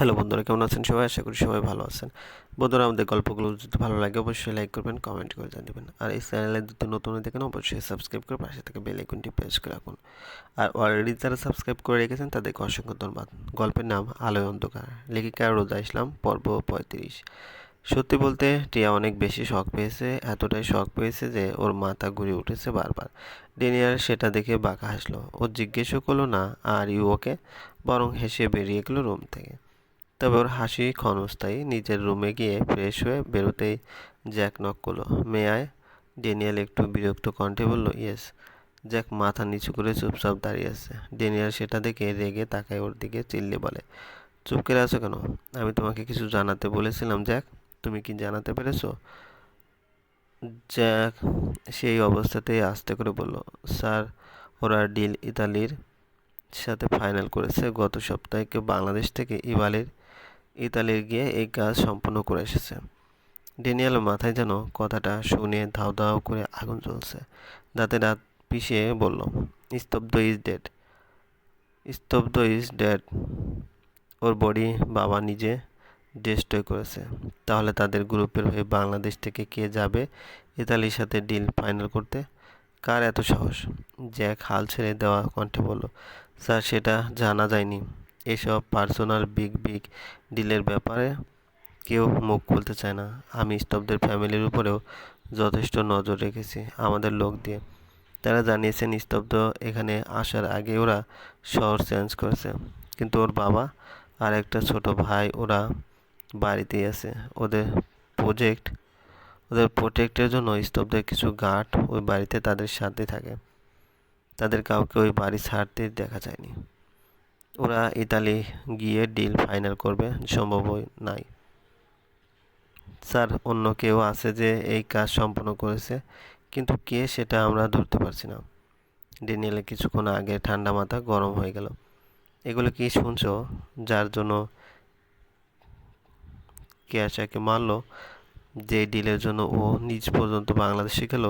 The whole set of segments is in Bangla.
হ্যালো বন্ধুরা, কেমন আছেন সবাই? আশা করি সবাই ভালো আছেন। বন্ধুরা, আমাদের গল্পগুলো যদি ভালো লাগে, অবশ্যই লাইক করবেন কমেন্ট করে জানিবেন। আর এই চ্যানেলে যদি নতুন থাকেন, অবশ্যই সাবস্ক্রাইব করে পাশে থেকে বেল আইকনটি প্রেস করে রাখুন। আর অলরেডি যারা সাবস্ক্রাইব করে রেখেছেন, তাদেরকে অসংখ্য ধন্যবাদ। গল্পের নাম আলোয় অন্ধকার। লেখিকা রোজা ইসলাম, পর্ব পঁয়ত্রিশ। সত্যি বলতে, টিয়া অনেক বেশি শখ পেয়েছে, এতটাই শখ পেয়েছে যে ওর মাথা ঘুরে উঠেছে বারবার। ডেনিয়ার সেটা দেখে বাঁকা হাসলো। ও জিজ্ঞেসও করল না, আর ইউ ওকে? বরং হেসে বেরিয়ে গেলো রুম থেকে। তবে ওর হাসি ক্ষণস্থায়ী। নিজের রুমে গিয়ে ফ্রেশ হয়ে বেরোতেই জ্যাক নক করল মেয়ায় ডেনিয়াল একটু বিরক্ত কণ্ঠে বলল, ইয়েস। জ্যাক মাথা নিচু করে চুপচাপ দাঁড়িয়ে আছে। ডেনিয়াল সেটা দেখে রেগে তাকায় ওর দিকে, চিল্লে বলে, চুপ করে আছো কেন? আমি তোমাকে কিছু জানাতে বলেছিলাম, জ্যাক। তুমি কি জানাতে পেরেছ? জ্যাক সেই অবস্থাতেই আস্তে করে বলল, স্যার, ওরা ডিল ইতালির সাথে ফাইনাল করেছে। গত সপ্তাহে বাংলাদেশ থেকে ইবালির ইতালির গিয়ে এই কাজ সম্পন্ন করে এসেছে। ডেনিয়াল মাথায় যেন কথাটা শুনে ধাও ধাও করে আগুন জ্বলছে। দাঁতে দাঁত পিষিয়ে বলল, Stabdha is dead. Stabdha is dead. Or body বাবা নিজে ডেস্ট্রয় করেছে। তাহলে তাদের গ্রুপের হয়ে বাংলাদেশ থেকে কে যাবে ইতালির সাথে ডিল ফাইনাল করতে? কার এত সাহস? জ্যাক হাল ছেড়ে দেওয়া কণ্ঠে বলল, স্যার, সেটা জানা যায়নি। এসব পার্সোনাল বিগ বিগ ডিলের ব্যাপারে কেউ মুখ খুলতে চায় না। আমি স্তব্ধের ফ্যামিলির উপরেও যথেষ্ট নজর রেখেছি আমাদের লোক দিয়ে। তারা জানিয়েছেন, স্তব্ধ এখানে আসার আগে ওরা শহর চেঞ্জ করেছে। কিন্তু ওর বাবা আর একটা ছোট ভাই ওরা বাড়িতেই আছে। ওদের প্রজেক্ট ওদের প্রোটেক্টের জন্য স্তব্ধের কিছু গার্ড ওই বাড়িতে তাদের সাথে থাকে। তাদের কাউকে ওই বাড়ি ছাড়তে দেখা যায়নি। ওরা ইতালি গিয়ে ডিল ফাইনাল করবে সম্ভব নাই। স্যার, অন্য কেউ আছে যে এই কাজ সম্পন্ন করেছে, কিন্তু কে সেটা আমরা ধরতে পারছি না। ডেনিয়েলের কিছুক্ষণ আগে ঠান্ডা মাথা গরম হয়ে গেল। এগুলো কি শুনছো? যার জন্য কেয়াশাকে মারলো, যে ডিলের জন্য ও নিজ পর্যন্ত বাংলাদেশে গেল,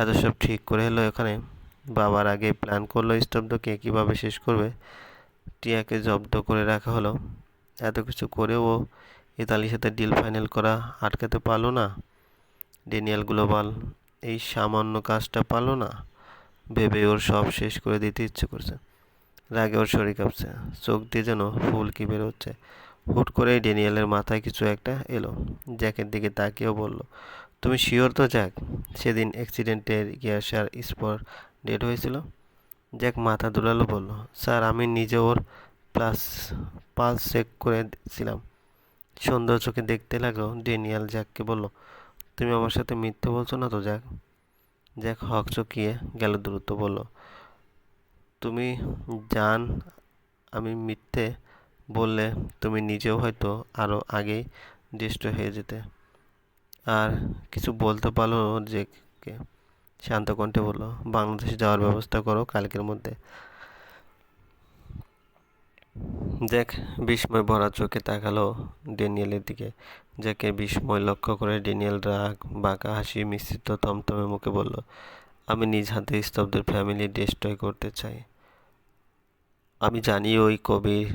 এত সব ঠিক করে এলো এখানে? বাবার আগে প্ল্যান করল স্তব্ধকে কীভাবে শেষ করবে? টিয়াকে জব্দ করে রাখা হলো। এত কিছু করেও ইতালির সাথে ডিল ফাইনাল করা আটকাতে পারল না। ডেনিয়াল গ্লোবাল, এই সামান্য কাজটা পারল না। ভেবে ওর সব শেষ করে দিতে ইচ্ছে করছে। রাগে ওর শরীর কাঁপছে। চোখ দিয়ে যেন ফুল কি বেরোচ্ছে হুট করেই ডেনিয়ালের মাথায় কিছু একটা এলো। জ্যাকের দিকে তাকিয়েও বলল, তুমি শিওর তো, জ্যাক? সেদিন অ্যাক্সিডেন্টের গ্যাসার স্পট ডেট হয়েছিল? জ্যাক মাথা দুলালো বলল, স্যার, আমি নিজে ওর প্লাস, পালস চেক করেছিলাম সন্দেহ চোখে দেখতে লাগল ডেনিয়াল জ্যাককে বলল, তুমি আমার সাথে মিথ্যে বলছো না তো, জ্যাক? জ্যাক হক চকিয়ে গেল দ্রুত, বলল, তুমি জান, আমি মিথ্যে বললে তুমি নিজেও হয়তো আরও আগেই ডিস্ট্রয় হয়ে যেতে। আর কিছু বলতে পারল যে কে শান্ত কণ্ঠে বলল বাংলাদেশে যাওয়ার ব্যবস্থা করো কালকের মধ্যে। জ্যাক বিস্ময় ভরা চোখে তাকালো ডেনিয়েলের দিকে। জ্যাকে বিস্ময় লক্ষ্য করে ডেনিয়েল রাগ বাঁকা হাসি মিশ্রিত থমথমে মুখে বলল আমি নিজ হাতে স্তব্ধের ফ্যামিলি ডিস্ট্রয় করতে চাই। আমি জানি ওই কবির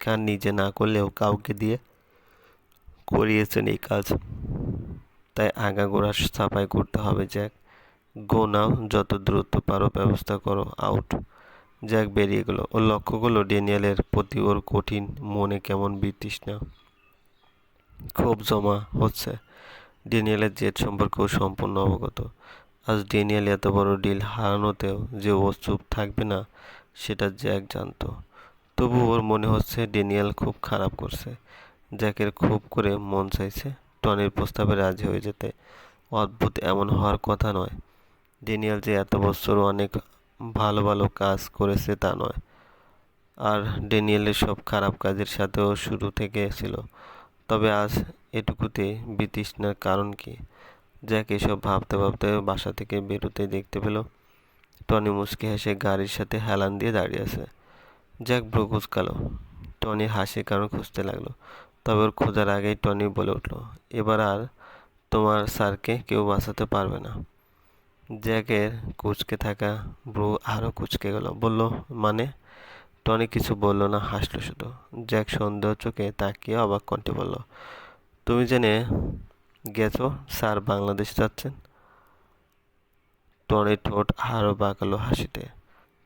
খান নিজে না করলেও কাউকে দিয়ে করিয়েছেন এই কাজ। তাই আগাগোড়া সাফাই করতে হবে জ্যাক। গো নাও যত দ্রুত পারো ব্যবস্থা করো আউট জ্যাক বেরিয়ে গেল। ও লক্ষ্য করল ডেনিয়ালের প্রতি ওর কঠিন মনে কেমন বিতৃষ্ণা। ক্ষোভ জমা হচ্ছে। ডেনিয়ালের জেদ সম্পর্কেও সম্পূর্ণ অবগত। আজ ডেনিয়াল এত বড় ডিল হারানোতেও যে ও চুপ থাকবে না, সেটা জ্যাক জানতো। তবু ওর মনে হচ্ছে ডেনিয়াল খুব খারাপ করছে। জ্যাকের খুব করে মন চাইছে টনির প্রস্তাবে রাজি হয়ে যেতে। অদ্ভুত এমন হওয়ার কথা নয়। ডেনিয়াল যে এত বছর অনেক ভালো ভালো কাজ করেছে তা নয়। আর ডেনিয়েলের সব খারাপ কাজের সাথেও শুরু থেকে ছিল। তবে আজ এটুকুতে বিতৃষ্ণার কারণ কি জ্যাক এসব ভাবতে ভাবতে বাসা থেকে বেরোতে দেখতে পেল, টনি মুসকে হেসে গাড়ির সাথে হেলান দিয়ে দাঁড়িয়ে আছে। Jack Bru, কুচকালো। টনির হাসির কারণ খুঁজতে লাগল। তবে ওর খোঁজার আগেই টনি বলে উঠল, এবার আর তোমার স্যারকে কেউ বাঁচাতে পারবে না। জ্যাকের কুচকে থাকা ব্রু আরও কুচকে গেল। বলল মানে? টনি কিছু বলল না, হাসলো শুধু। জ্যাক সন্দেহ চোখে তাকিয়ে অবাক কণ্ঠে বলল, তুমি জেনে গেছো স্যার বাংলাদেশ যাচ্ছেন? টনির ঠোঁট আরও বাঁকালো হাসিতে।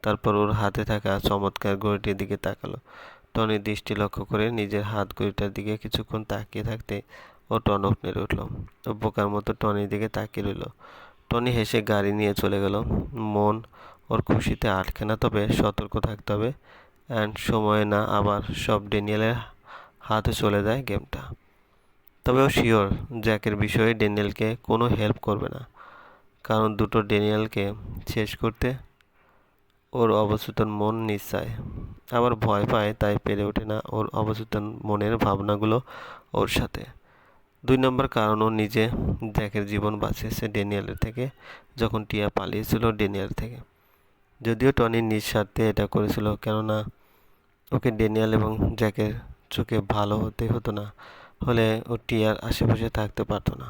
তারপর ওর হাতে থাকা চমৎকার ঘড়িটির দিকে তাকালো। টনির দৃষ্টি লক্ষ্য করে নিজের হাত ঘড়িটার দিকে কিছুক্ষণ তাকিয়ে থাকতে ও টনক নেড়ে উঠল। বোকার মতো টনির দিকে তাকিয়ে রইল। টনি হেসে গাড়ি নিয়ে চলে গেল। মন ওর খুশিতে আটকে না, তবে সতর্ক থাকতে হবে। অ্যান্ড সময়ে না আবার সব ডেনিয়েলের হাতে চলে যায় গেমটা। তবে ও শিওর জ্যাকের বিষয়ে ডেনিয়েলকে কোনো হেল্প করবে না। কারণ দুটো ডেনিয়েলকে শেষ করতে ওর অবচেতন মন নিশ্চয়। আবার ভয় পায়, তাই পেরে ওঠে না ওর অবচেতন মনের ভাবনাগুলো ওর সাথে। দুই নম্বর কারণ ও নিজে জ্যাকের জীবন বাঁচিয়েছে ডেনিয়েলের থেকে, যখন টিয়া পালিয়েছিল ডেনিয়েল থেকে। যদিও টনি নিঃস্বার্থে এটা করেছিল, কেননা ওকে ডেনিয়াল এবং জ্যাকের চোখে ভালো হতে হতো না, হলে ও টিয়ার আশেপাশে থাকতে পারতো না।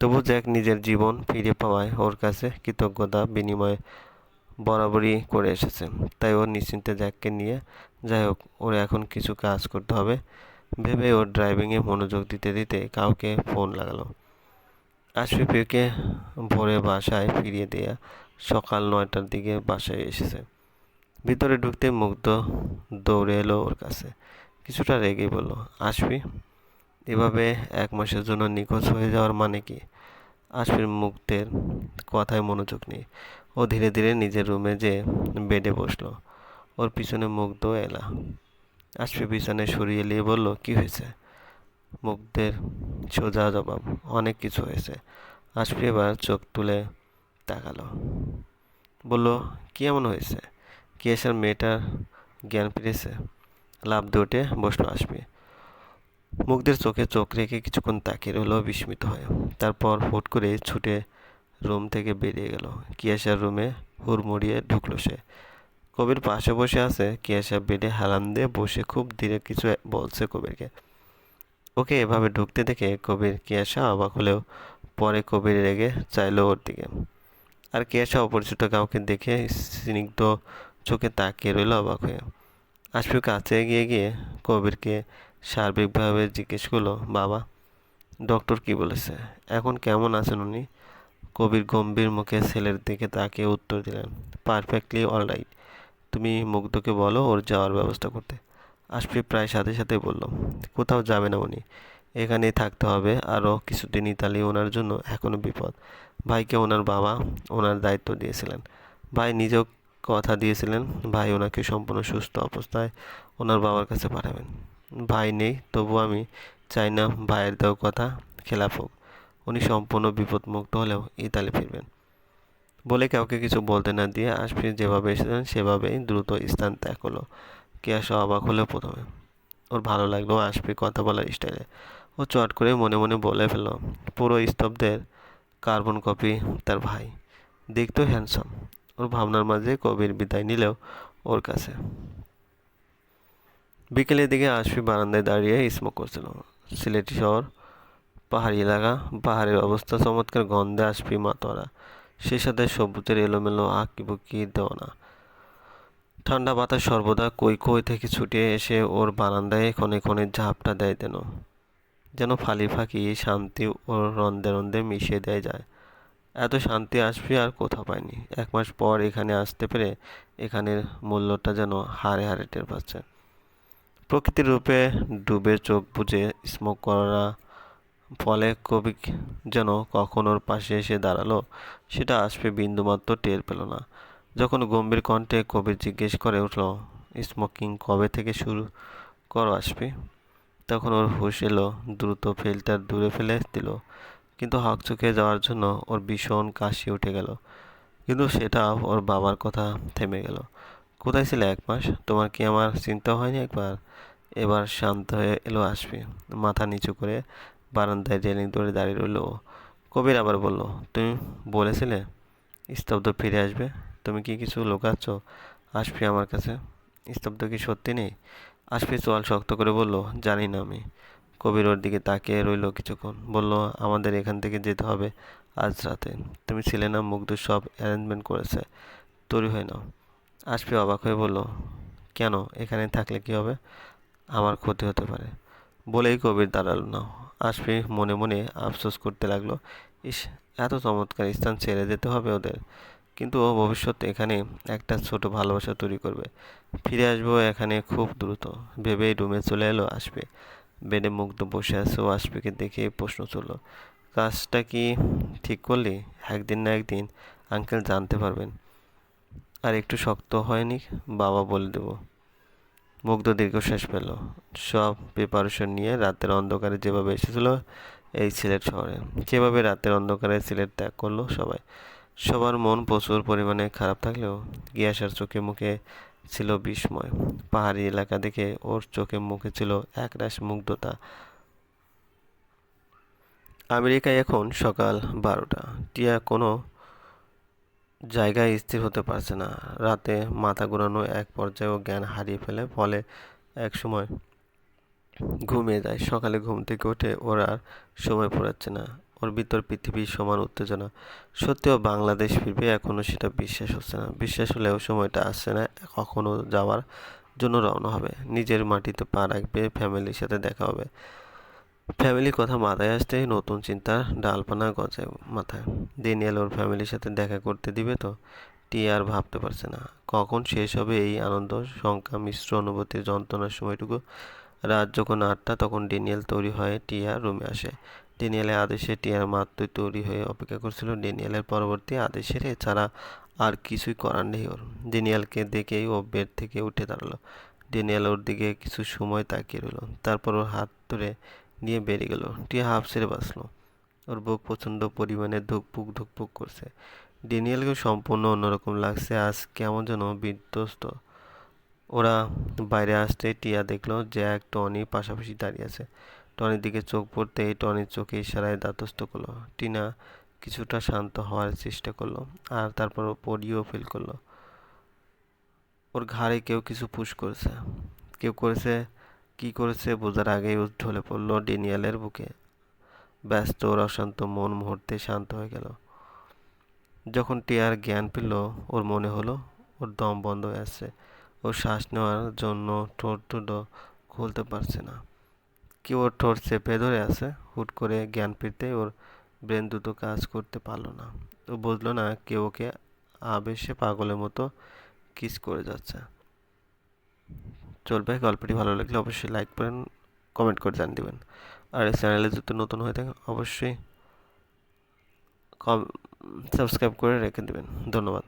তবু জ্যাক নিজের জীবন ফিরে পাওয়ায় ওর কাছে কৃতজ্ঞতা বিনিময়ে বরাবরই করে এসেছে। তাই ও নিশ্চিন্তে জ্যাককে নিয়ে, যাই হোক, ওর এখন কিছু কাজ করতে হবে। ভেবে ওর ড্রাইভিংয়ে মনোযোগ দিতে দিতে কাউকে ফোন লাগালো। আশফিফিকে ভোরে বাসায় ফিরিয়ে দেয়া সকাল নয়টার দিকে বাসায় এসেছে। ভিতরে ঢুকতে মুগ্ধ দৌড়ে এলো ওর কাছে। কিছুটা রেগে বলল আসবি এভাবে এক মাসের জন্য নিখোঁজ হয়ে যাওয়ার মানে কি? আশফির মুক্তের কথায় মনোযোগ নেই। ও ধীরে ধীরে নিজের রুমে যে বেডে বসল, ওর পিছনে মুগ্ধ এলা। আশফি পিছনে সরিয়ে নিয়ে বলল, কি হয়েছে? মুগ্ধের সোজা জবাব, অনেক কিছু হয়েছে। আশফি এবার চোখ তুলে তাকালো। বলল, কি এমন হয়েছে? কি এসার মেয়েটার জ্ঞান ফিরেছে? লাভ উঠে বসল আসবে। মুখদের চোখে চোখ রেখে কিছুক্ষণ তাকিয়ে রইল বিস্মিত হয়ে। তারপর হুট করে ছুটে রুম থেকে বেরিয়ে গেল। কিয়াসার রুমে হুড়মুড়িয়ে ঢুকলো সে? কবির পাশে বসে আছে কিয়াসা বেডে হালান দিয়ে বসে খুব ধীরে কিছু বলছে কবিরকে। ওকে এভাবে ঢুকতে দেখে কবির কিয়াসা অবাক হলেও পরে কবির রেগে চাইলো ওর দিকে। আর কিয়াসা অপরিচিত কাউকে দেখে স্নিগ্ধ চোখে তাকিয়ে রইল অবাক হয়ে। আশফিক কাছে এগিয়ে গিয়ে কবিরকে সার্বিকভাবে জিজ্ঞেস করল, বাবা, ডক্টর কি বলেছে? এখন কেমন আছেন উনি? কবির গম্ভীর মুখে ছেলের দিকে তাকিয়ে উত্তর দিলেন, পারফেক্টলি অলরাইট তুমি মুগ্ধকে বলো ওর যাওয়ার ব্যবস্থা করতে। আশফিক প্রায় সাথে সাথে বলল, কোথাও যাবে না উনি। এখানেই থাকতে হবে। আরও কিছুদিন ইতালি ওনার জন্য এখনও বিপদ। ভাইকে ওনার বাবা ওনার দায়িত্ব দিয়েছিলেন। ভাই নিজেও কথা দিয়েছিলেন, ভাই ওনাকে সম্পূর্ণ সুস্থ অবস্থায় ওনার বাবার কাছে পাঠাবেন। ভাই নেই, তবু আমি চাই না ভাইয়ের দেওয়া কথা খেলাফ হোক। উনি সম্পূর্ণ বিপদমুক্ত হলেও ইতালি ফিরবেন। বলে কাউকে কিছু বলতে না দিয়ে আশফির যেভাবে এসেছিলেন, সেভাবেই দ্রুত স্থান ত্যাগ হলো কেয়াসা অবাক হলো প্রথমে। ওর ভালো লাগল আশফি কথা বলার স্টাইলে। ও চট করে মনে মনে বলে ফেলল, পুরো স্তব্ধের কার্বন কপি তার ভাই। দেখতেও হ্যান্ডসাম ওর ভাবনার মাঝে কবির বিদায় নিলেও ওর কাছে। বিকেলের দিকে আশফি বারান্দায় দাঁড়িয়ে স্মোক করছিল। সিলেটি শহর, পাহাড়ি এলাকা, পাহাড়ের অবস্থা চমৎকার, গন্ধে আশফি মাতোয়ারা। সে সাথে সবুজের এলোমেলো আঁকি বুকি দেওয়ানা ঠান্ডা বাতাস সর্বদা কই কই থেকে ছুটে এসে ওর বারান্দায় ক্ষণে ক্ষণে ঝাপটা দেয় যেন যেন ফালি ফাঁকি শান্তি ওর রন্দে রন্দে মিশিয়ে দেয় যায়। এত শান্তি আসবে আর কোথাও পায়নি এক মাস পর এখানে আসতে পেরে এখানের মূল্যটা যেন হারে হারে টের পাচ্ছে। প্রকৃতির রূপে ডুবে চোখ বুঝে স্মোক করা ফলে কবি যেন কখন ওর পাশে এসে দাঁড়াল, সেটা আসবে বিন্দুমাত্র টের পেল না। যখন গম্ভীর কণ্ঠে কবির জিজ্ঞেস করে উঠল, স্মোকিং কবে থেকে শুরু করো আসবে? তখন ওর হুশ এলো, দ্রুত ফিল্টার দূরে ফেলে দিল। কিন্তু হক চুকে যাওয়ার জন্য ওর ভীষণ কাশি উঠে গেল। কিন্তু সেটা ওর বাবার কথা থেমে গেল। কোথায় ছিল এক মাস? তোমার কি আমার চিন্তা হয়নি একবার? এবার শান্ত হয়ে এলো আসবে, মাথা নিচু করে বারান্দায় রেলিং ধরে দাঁড়িয়ে রইল। কবির আবার বলল, তুমি বলেছিলে স্তব্ধ ফিরে আসবে। তুমি কি কিছু লুকাচ্ছ? আসবি আমার কাছে, স্তব্ধ কি সত্যি নেই? আসবি চোয়াল শক্ত করে বলল, জানি না আমি। কবির ওর দিকে তাকিয়ে রইল কিছুক্ষণ। বলল, আমাদের এখান থেকে যেতে হবে আজ রাতে। তুমি ছিলে না, মুগ্ধ সব অ্যারেঞ্জমেন্ট করেছে। তৈরি হয়ে নাও। আসবি অবাক হয়ে বলল, কেন? এখানে থাকলে কি হবে? আমার ক্ষতি হতে পারে। বলেই কবির দাঁড়াল না। আসফি মনে মনে আফসোস করতে লাগল। ইস, এত চমৎকার স্থান ছেড়ে যেতে হবে ওদের। কিন্তু ও ভবিষ্যতে এখানে একটা ছোট ভালোবাসা তৈরি করবে। ফিরে আসব এখানে খুব দ্রুত। ভেবেই রুমে চলে এলো, আসবে। বেডে মুগ্ধ বসে আছে ও আসবেকে দেখে প্রশ্ন চলল, কাজটা কি ঠিক করলি? একদিন না একদিন আঙ্কেল জানতে পারবেন। আর একটু শক্ত হয়নি? বাবা বলে দেবো। মুগ্ধ দীর্ঘশ্বাস পেল সব প্রিপারেশন নিয়ে রাতের অন্ধকারে যেভাবে এসেছিল এই সিলেট শহরে, যেভাবে রাতের অন্ধকারে সিলেট ত্যাগ করল সবাই। সবার মন প্রচুর পরিমাণে খারাপ থাকলেও গিয়াসার চোখে মুখে ছিল বিস্ময়। পাহাড়ি এলাকা দেখে ওর চোখে মুখে ছিল একরাশ মুগ্ধতা। আমেরিকায় এখন সকাল বারোটা। টিয়া কোনো জায়গায় স্থির হতে পারছে না। রাতে মাথা ঘোরানো এক পর্যায়ে ও জ্ঞান হারিয়ে ফেলে, ফলে এক সময় ঘুমিয়ে যায়। সকালে ঘুম থেকে উঠে ওর আর সময় পড়াচ্ছে না। ওর ভিতর পৃথিবীর সমান উত্তেজনা। সত্যিও বাংলাদেশ ফিরবে এখনও সেটা বিশ্বাস হচ্ছে না। বিশ্বাস হলেও সময়টা আসছে না, কখনো যাওয়ার জন্য রওনা হবে। নিজের মাটিতে পা রাখবে ফ্যামিলির সাথে দেখা হবে। ফ্যামিলির কথা মাথায় আসতেই নতুন চিন্তার ডালপানা গজায় মাথায়। ডেনিয়েল ওর ফ্যামিলির সাথে দেখা করতে দিবে তো? টি আর ভাবতে পারছে না। কখন শেষ হবে এই আনন্দ, শঙ্কা, মিশ্র অনুভূতির যন্ত্রণার সময়টুকু? রাত যখন আটটা, তখন ডেনিয়াল তৈরি হয়ে টিয়া রুমে আসে। ডেনিয়েলের আদেশে টিয়ার মাত্রই তৈরি হয়ে অপেক্ষা করছিল। ডেনিয়ালের পরবর্তী আদেশের এছাড়া আর কিছুই করার নেই ওর। ডেনিয়েলকে দেখেই ও বেড থেকে উঠে দাঁড়াল। ডেনিয়াল ওর দিকে কিছু সময় তাকিয়ে রইল। তারপর ওর হাত ধরে নিয়ে বেরিয়ে গেল। টিয়া হাফ ছেড়ে বাঁচলো। ওর বুক প্রচণ্ড পরিমাণে ধুকপুক ধুকপুক করছে। ডেনিয়েলকে সম্পূর্ণ অন্যরকম লাগছে। আজ কেমন যেন বিধ্বস্ত। ওরা বাইরে আসতে টিয়া দেখল এক টনি পাশাপাশি দাঁড়িয়ে আছে। টনির দিকে চোখ পড়তেই টনির চোখে ইশারায় দাতস্থ করল। টিনা কিছুটা শান্ত হওয়ার চেষ্টা করল আর তারপর পড়িও ফিল করল। ওর ঘাড়ে কেউ কিছু পুশ করেছে। কেউ করেছে কি করেছে বোঝার আগেই ঢলে পড়ল ডেনিয়ালের বুকে। ব্যস্ত ওর অশান্ত মন মুহূর্তে শান্ত হয়ে গেল। যখন টিয়ার জ্ঞান পেল ওর মনে হলো, ওর দম বন্ধ হয়ে আসছে ও শ্বাস নেওয়ার জন্য ঠোঁট দুটো খুলতে পারছে না। কেউ ওর ঠোঁট চেপে ধরে আছে, হুট করে জ্ঞান ফিরতে ওর ব্রেন দুটো কাজ করতে পারল না। ও বুঝলো না কেউ ওকে আবেশে পাগলের মতো কিস করে যাচ্ছে। চলবে, গল্পটি ভালো লাগলে অবশ্যই লাইক করেন কমেন্ট করে জানিয়ে দেবেন। আর এই চ্যানেলে যদি নতুন হয়ে থাকেন, অবশ্যই কম সাবস্ক্রাইব করে রেখে দেবেন। ধন্যবাদ।